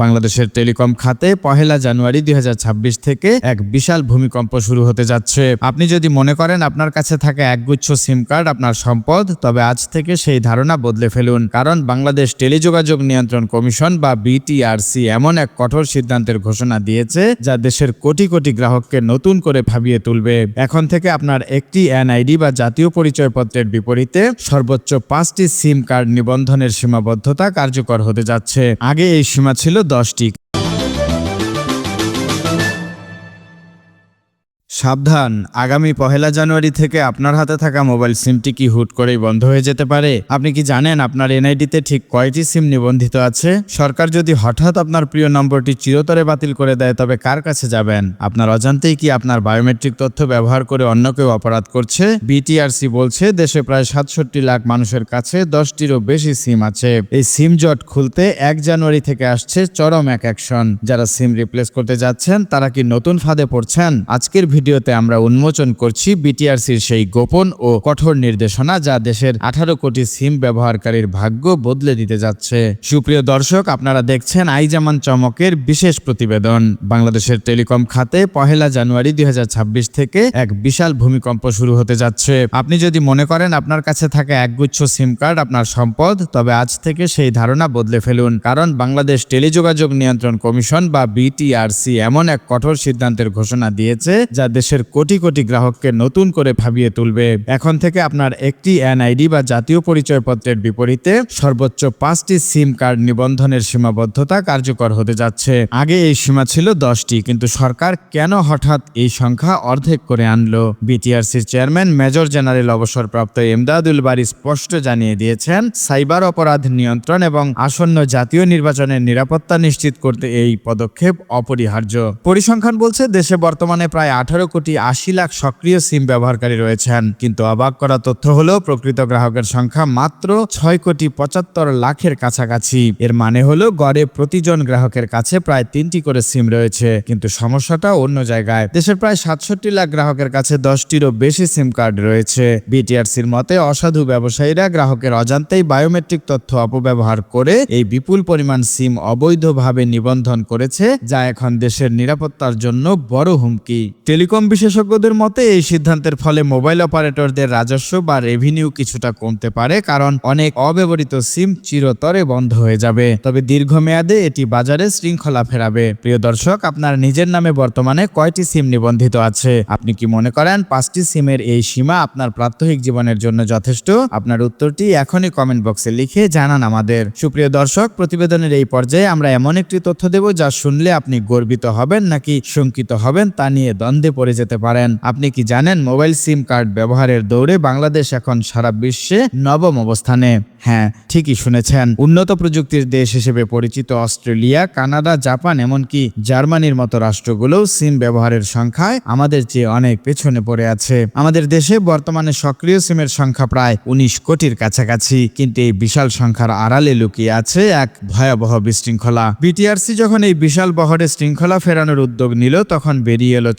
বাংলাদেশের টেলিকম খাতে পহেলা জানুয়ারি দুই থেকে এক বিশাল ভূমিকম্প শুরু হতে যাচ্ছে। আপনি যদি মনে করেন আপনার কাছে থাকা একগুচ্ছ সিম কার্ড, আপনার সম্পদ, তবে আজ থেকে সেই ধারণা বদলে ফেলুন। কারণ বাংলাদেশ টেলিযোগাযোগ নিয়ন্ত্রণ কমিশন বা বিটিআরসি এমন এক কঠোর সিদ্ধান্তের ঘোষণা দিয়েছে, যা দেশের কোটি কোটি গ্রাহককে নতুন করে ভাবিয়ে তুলবে। এখন থেকে আপনার একটি এনআইডি বা জাতীয় পরিচয়পত্রের বিপরীতে সর্বোচ্চ পাঁচটি সিম কার্ড নিবন্ধনের সীমাবদ্ধতা কার্যকর হতে যাচ্ছে। আগে এই সীমা ছিল দশটি। সাবধান, আগামী পহেলা জানুয়ারি থেকে আপনার হাতে থাকা মোবাইল সিমটি কি হুট করেই বন্ধ হয়ে যেতে পারে? আপনি কি জানেন আপনার এনআইডিতে ঠিক কয়টি সিম নিবন্ধিত আছে? সরকার যদি হঠাৎ আপনার প্রিয় নম্বরটি চিরতরে বাতিল করে দেয়, তবে কার কাছে যাবেন? আপনার অজান্তেই কি আপনার বায়োমেট্রিক তথ্য ব্যবহার করে অন্য কেউ অপরাধ করছে? বিটিআরসি বলছে, দেশে প্রায় সাতষট্টি লাখ মানুষের কাছে দশটিরও বেশি সিম আছে। এই সিম জট খুলতে এক জানুয়ারি থেকে আসছে চরম এক অ্যাকশন। যারা সিম রিপ্লেস করতে যাচ্ছেন, তারা কি নতুন ফাঁদে পড়ছেন? আজকের ভিডিওতে আমরা উন্মোচন করছি বিটিআরসির সেই গোপন ও কঠোর নির্দেশনা যা দেশের আঠারো কোটি সিম ব্যবহারকারীর ভাগ্য বদলে দিতে যাচ্ছে। সুপ্রিয় দর্শক, আপনারা দেখছেন আইজামান চমকের বিশেষ প্রতিবেদন। বাংলাদেশের টেলিকম খাতে পহেলা জানুয়ারি দুই হাজার ছাব্বিশ থেকে এক বিশাল ভূমিকম্প শুরু হতে যাচ্ছে। আপনি যদি মনে করেন আপনার কাছে থাকা একগুচ্ছ সিম কার্ড, আপনার সম্পদ, তবে আজ থেকে সেই ধারণা বদলে ফেলুন। কারণ বাংলাদেশ টেলিযোগাযোগ নিয়ন্ত্রণ কমিশন বা বিটিআরসি এমন এক কঠোর সিদ্ধান্তের ঘোষণা দিয়েছে, যা দেশের কোটি কোটি গ্রাহককে নতুন করে ভাবিয়ে তুলবে। এখন থেকে আপনার একটি এনআইডি বা জাতীয় পরিচয়পত্রের বিপরীতে সর্বোচ্চ পাঁচটি সিম কার্ড নিবন্ধনের সীমাবদ্ধতা কার্যকর হতে যাচ্ছে। আগে এই সীমা ছিল দশটি, কিন্তু সরকার কেন হঠাৎ এই সংখ্যা অর্ধেক করে আনলো? বিটিআরসির চেয়ারম্যান মেজর জেনারেল অবসরপ্রাপ্ত এমদাদুল বারি স্পষ্ট জানিয়ে দিয়েছেন, সাইবার অপরাধ নিয়ন্ত্রণ এবং আসন্ন জাতীয় নির্বাচনের নিরাপত্তা নিশ্চিত করতে এই পদক্ষেপ অপরিহার্য। পরিসংখ্যান বলছে, দেশে বর্তমানে প্রায় আঠারো কোটি আশি লাখ সক্রিয় সিম ব্যবহারকারী রয়েছেন। কিন্তু অবাক করা তথ্য হলো প্রকৃত গ্রাহকের সংখ্যা মাত্র ছয় কোটি পঁচাত্তর লাখের কাছাকাছি। এর মানে হলো গড়ে প্রতিজন গ্রাহকের কাছে প্রায় তিনটি করে সিম রয়েছে। কিন্তু সমস্যাটা অন্য জায়গায়। দেশের প্রায় সাতষট্টি লাখ গ্রাহকের কাছে দশটিরও বেশি সিম কার্ড রয়েছে। বিটিআরসির মতে, অসাধু ব্যবসায়ীরা গ্রাহকের অজান্তেই বায়োমেট্রিক তথ্য অপব্যবহার করে এই বিপুল পরিমাণ সিম অবৈধভাবে নিবন্ধন করেছে, যা এখন দেশের নিরাপত্তার জন্য বড় হুমকি। টেলিকম বিশেষজ্ঞদের মতে, এই সিদ্ধান্তের ফলে মোবাইল অপারেটরদের রাজস্ব বা রেভিনিউ কিছুটা কমতে পারে, কারণ অনেক অব্যবহৃত সিম চিরতরে বন্ধ হয়ে যাবে। তবে দীর্ঘমেয়াদে এটি বাজারে শৃঙ্খলা ফেরাবে। প্রিয় দর্শক, আপনার নিজের নামে বর্তমানে কয়টি সিম নিবন্ধিত আছে? আপনি কি মনে করেন, পাঁচটি সিমের এই সীমা আপনার প্রাত্যহিক জীবনের জন্য যথেষ্ট? আপনার উত্তরটি এখনই কমেন্ট বক্সে লিখে জানান আমাদের। সুপ্রিয় দর্শক, প্রতিবেদনের এই পর্যায়ে আমরা এমন একটি তথ্য দেব যা শুনলে আপনি গর্বিত হবেন নাকি শঙ্কিত হবেন তা নিয়ে দ্বন্দ্বে পড়ে যেতে পারেন। আপনি কি জানেন মোবাইল সিম কার্ড ব্যবহারের দৌড়ে বাংলাদেশ এখন সারা বিশ্বে নবম অবস্থানে? হ্যাঁ ঠিকই শুনেছেন। উন্নত প্রযুক্তির দেশ হিসেবে পরিচিত অস্ট্রেলিয়া, কানাডা, জাপান, এমনকি জার্মানির মতো রাষ্ট্রগুলোও সিম ব্যবহারের সংখ্যায় আমাদের চেয়ে অনেক পেছনে পড়ে আছে। আমাদের দেশে বর্তমানে সক্রিয় সিমের সংখ্যা প্রায় উনিশ কোটির কাছাকাছি, কিন্তু এই বিশাল সংখ্যার আড়ালে লুকিয়ে আছে এক ভয়াবহ বিশৃঙ্খলা। বিটিআরসি যখন এই বিশাল বহরে শৃঙ্খলা ফেরানোর উদ্যোগ নিল, তখন বেরিয়ে এলো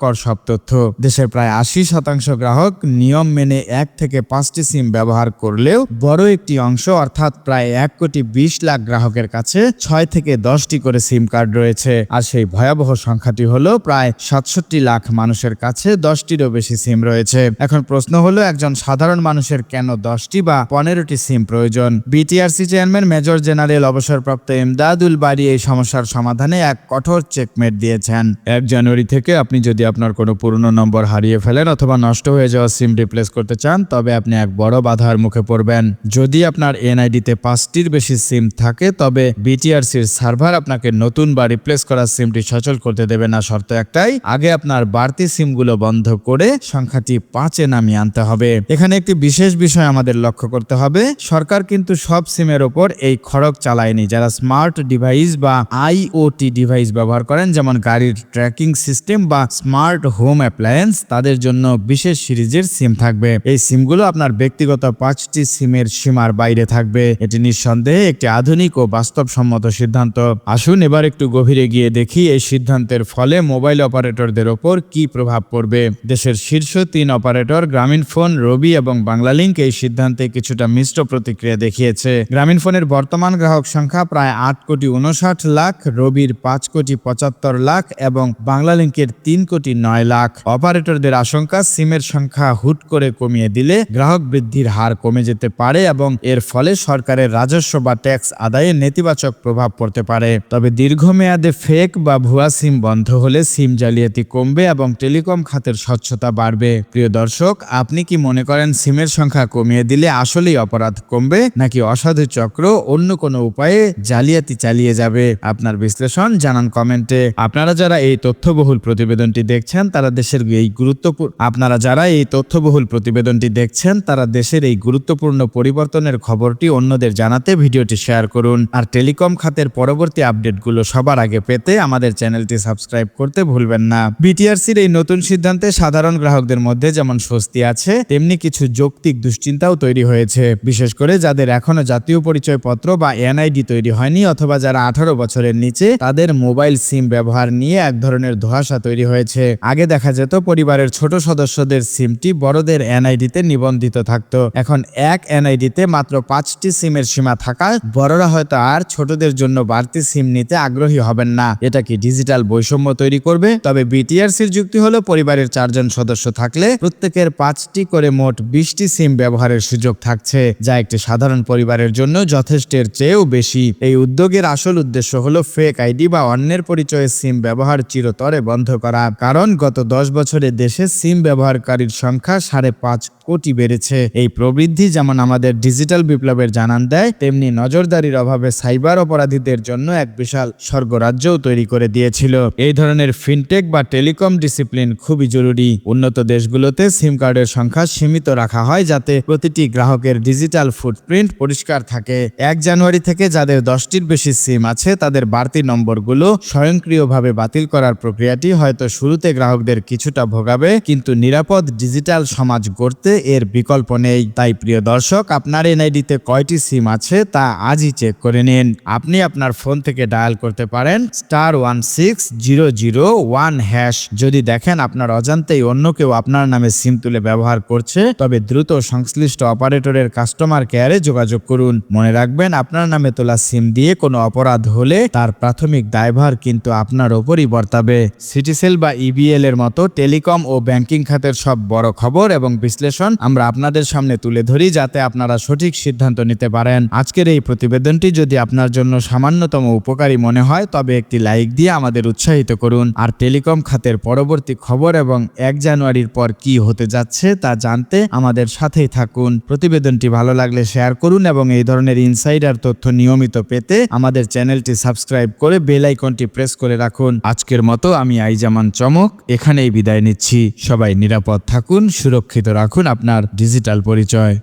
চাঞ্চল্যকর সব তথ্য। দেশের প্রায় আশি শতাংশ গ্রাহক নিয়ম মেনে এক থেকে পাঁচটি সিম ব্যবহার করলেও বড় একটি অংশ, অর্থাৎ প্রায় এক কোটি বিশ লাখ গ্রাহকের কাছে ছয় থেকে দশটি করে সিম কার্ড রয়েছে। আর সেই ভয়াবহ সংখ্যাটি হলো প্রায় সাতষট্টি লাখ মানুষের কাছে দশটিরও বেশি সিম রয়েছে। এখন প্রশ্ন হলো, একজন সাধারণ মানুষের কেন দশটি বা পনেরোটি সিম প্রয়োজন? বিটিআরসি চেয়ারম্যান মেজর জেনারেল অবসরপ্রাপ্ত এমদাদুল বাড়ি এই সমস্যার সমাধানে এক কঠোর চেকমেট দিয়েছেন। এক জানুয়ারি থেকে আপনি যদি আপনার কোনো পুরনো নম্বর হারিয়ে ফেলেন অথবা নষ্ট হয়ে যাওয়া সিম রিপ্লেস করতে চান, তবে আপনি এক বড় বাধার মুখে পড়বেন। যদি আপনার এনআইডিতে পাঁচটির বেশি সিম থাকে, তবে বিটিআরসির সার্ভার আপনাকে নতুন বা রিপ্লেস করা সিমটি সচল করতে দেবে না। শর্ত একটাই, আগে আপনার বাড়তি সিমগুলো বন্ধ করে সংখ্যাটি পাঁচে নামিয়ে আনতে হবে। এখানে একটি বিশেষ বিষয় আমাদের লক্ষ্য করতে হবে। সরকার কিন্তু সব সিমের ওপর এই খড়ক চালায়নি। যারা স্মার্ট ডিভাইস বা আইওটি ডিভাইস ব্যবহার করেন, যেমন গাড়ির ট্র্যাকিং সিস্টেম বা স্মার্ট হোম অ্যাপ্লায়েন্স তাদের জন্য বিশেষ সিরিজের সিম থাকবে। এই সিমগুলো আপনার ব্যক্তিগত পাঁচটি সিমের সীমা সীমার বাইরে থাকবে। এটি নিঃসন্দেহে একটি আধুনিক ও বাস্তবসম্মত সিদ্ধান্ত। আসুন এবার একটু গভীরে গিয়ে দেখি এই সিদ্ধান্তের ফলে মোবাইল অপারেটরদের ওপর কি প্রভাব পড়বে। দেশের শীর্ষ তিন অপারেটর গ্রামীণ ফোন, রবি এবং বাংলালিংক এই সিদ্ধান্তে কিছুটা মিশ্র প্রতিক্রিয়া দেখিয়েছে। গ্রামীণ ফোনের বর্তমান গ্রাহক সংখ্যা প্রায় আট কোটি উনষাট লাখ, রবির পাঁচ কোটি পঁচাত্তর লাখ এবং বাংলালিংকের তিন কোটি নয় লাখ অপারেটরদের আশঙ্কা, সিমের সংখ্যা হুট করে কমিয়ে দিলে গ্রাহক বৃদ্ধির হার কমে যেতে পারে এবং এর ফলে সরকারের রাজস্ব বা ট্যাক্স আদায়ে নেতিবাচক প্রভাব পড়তে পারে। তবে দীর্ঘমেয়াদে ফেক বা ভুয়া সিম বন্ধ হলে সিম জালিয়াতি কমবে এবং টেলিকম খাতের স্বচ্ছতা বাড়বে। প্রিয় দর্শক, আপনি কি মনে করেন সিমের সংখ্যা কমিয়ে দিলে আসলেই অপরাধ কমবে নাকি অসাধু চক্র অন্য কোনো উপায়ে জালিয়াতি চালিয়ে যাবে? আপনার বিশ্লেষণ জানান কমেন্টে। আপনারা যারা এই তথ্যবহুল প্রতিবেদনটি দেখছেন, তারা দেশের এই গুরুত্বপূর্ণ আপনারা যারা এই তথ্যবহুল প্রতিবেদনটি দেখছেন, তারা দেশের এই গুরুত্বপূর্ণ পরিবর্তনের খবরটি অন্যদের জানাতে ভিডিওটি শেয়ার করুন। আর টেলিকম খাতের পরবর্তী আপডেটগুলো সবার আগে পেতে আমাদের চ্যানেলটি সাবস্ক্রাইব করতে ভুলবেন না। বিটিআরসির এই নতুন সিদ্ধান্তে সাধারণ গ্রাহকদের মধ্যে যেমন স্বস্তি আছে, তেমনি কিছু যৌক্তিক দুশ্চিন্তাও তৈরি হয়েছে। বিশেষ করে যাদের এখনও জাতীয় পরিচয়পত্র বা এনআইডি তৈরি হয়নি অথবা যারা আঠারো বছরের নিচে, তাদের মোবাইল সিম ব্যবহার নিয়ে এক ধরনের ধোঁয়াশা তৈরি হয়েছে। আগে দেখা যেত পরিবারের ছোট সদস্যদের সিমটি বড়দের এনআইডিতে নিবন্ধিত থাকতো। এখন এক এনআইডিতে মাত্র পাঁচটি সিমের সীমা থাকায় বড়রা হয়তো আর ছোটদের জন্য বাড়তি সিম নিতে আগ্রহী হবেন না। এটা কি ডিজিটাল বৈষম্য তৈরি করবে? তবে বিটিআরসির যুক্তি হলো, পরিবারের চারজন সদস্য থাকলে প্রত্যেকের পাঁচটি করে মোট বিশটি সিম ব্যবহারের সুযোগ থাকছে, যা একটি সাধারণ পরিবারের জন্য যথেষ্টের চেয়েও বেশি। এই উদ্যোগের আসল উদ্দেশ্য হলো ফেক আইডি বা অন্যের পরিচয়ে সিম ব্যবহার চিরতরে বন্ধ করা। কারণ গত দশ বছরে দেশে সিম ব্যবহারকারীর সংখ্যা সাড়ে পাঁচ কোটি বেড়েছে। এই প্রবৃদ্ধি যেমন আমাদের ডিজিটাল বিপ্লবের জানান দেয়, তেমনি নজরদারির অভাবে সাইবার অপরাধীদের জন্য এক বিশাল স্বর্গরাজ্যও তৈরি করে দিয়েছিল। এই ধরনের ফিনটেক বা টেলিকম ডিসিপ্লিন খুবই জরুরি। উন্নত দেশগুলোতে সিম কার্ডের সংখ্যা সীমিত রাখা হয় যাতে প্রতিটি গ্রাহকের ডিজিটাল ফুটপ্রিন্ট পরিষ্কার থাকে। এক জানুয়ারি থেকে যাদের দশটির বেশি সিম আছে, তাদের বাড়তি নম্বরগুলো স্বয়ংক্রিয়ভাবে বাতিল করার প্রক্রিয়াটি হয়তো শুরুতে গ্রাহকদের কিছুটা ভোগাবে, কিন্তু নিরাপদ ডিজিটাল সমাজ গড়তে এর বিকল্প নেই। তাই প্রিয় দর্শক, আপনার এনআইডিতে কয়টি সিম আছে তা আজই চেক করে নিন। আপনি আপনার ফোন থেকে ডায়াল করতে পারেন, star one six zero zero one hash. যদি দেখেন আপনার অজান্তেই অন্য কেউ আপনার নামে সিম তুলে ব্যবহার করছে, তবে দ্রুত সংশ্লিষ্ট অপারেটরের কাস্টমার কেয়ারে যোগাযোগ করুন। মনে রাখবেন, আপনার নামে তোলা সিম দিয়ে কোনো অপরাধ হলে তার প্রাথমিক দায়ভার কিন্তু আপনার ওপরই বর্তাবে। সিটিসেল বা ইবিএল এর মতো টেলিকম ও ব্যাংকিং খাতের সব বড় খবর এবং বিশ্লেষণ আমরা আপনাদের সামনে তুলে ধরি যাতে আপনারা সঠিক সিদ্ধান্ত নিতে পারেন। আজকের এই প্রতিবেদনটি যদি আপনার জন্য সামান্যতম উপকারী মনে হয়, তবে একটি লাইক দিয়ে আমাদের উৎসাহিত করুন। আর টেলিকম খাতের পরবর্তী খবর এবং এক জানুয়ারির পর কি হতে যাচ্ছে তা জানতে আমাদের সাথেই থাকুন। প্রতিবেদনটি ভালো লাগলে শেয়ার করুন এবং এই ধরনের ইনসাইডার তথ্য নিয়মিত পেতে আমাদের চ্যানেলটি সাবস্ক্রাইব করে বেল আইকনটি প্রেস করে রাখুন। আজকের মতো আমি আইজামান চমক এখানেই বিদায় নিচ্ছি। সবাই নিরাপদ থাকুন সুরক্ষিত রাখুন আপনার ডিজিটাল পরিচয়।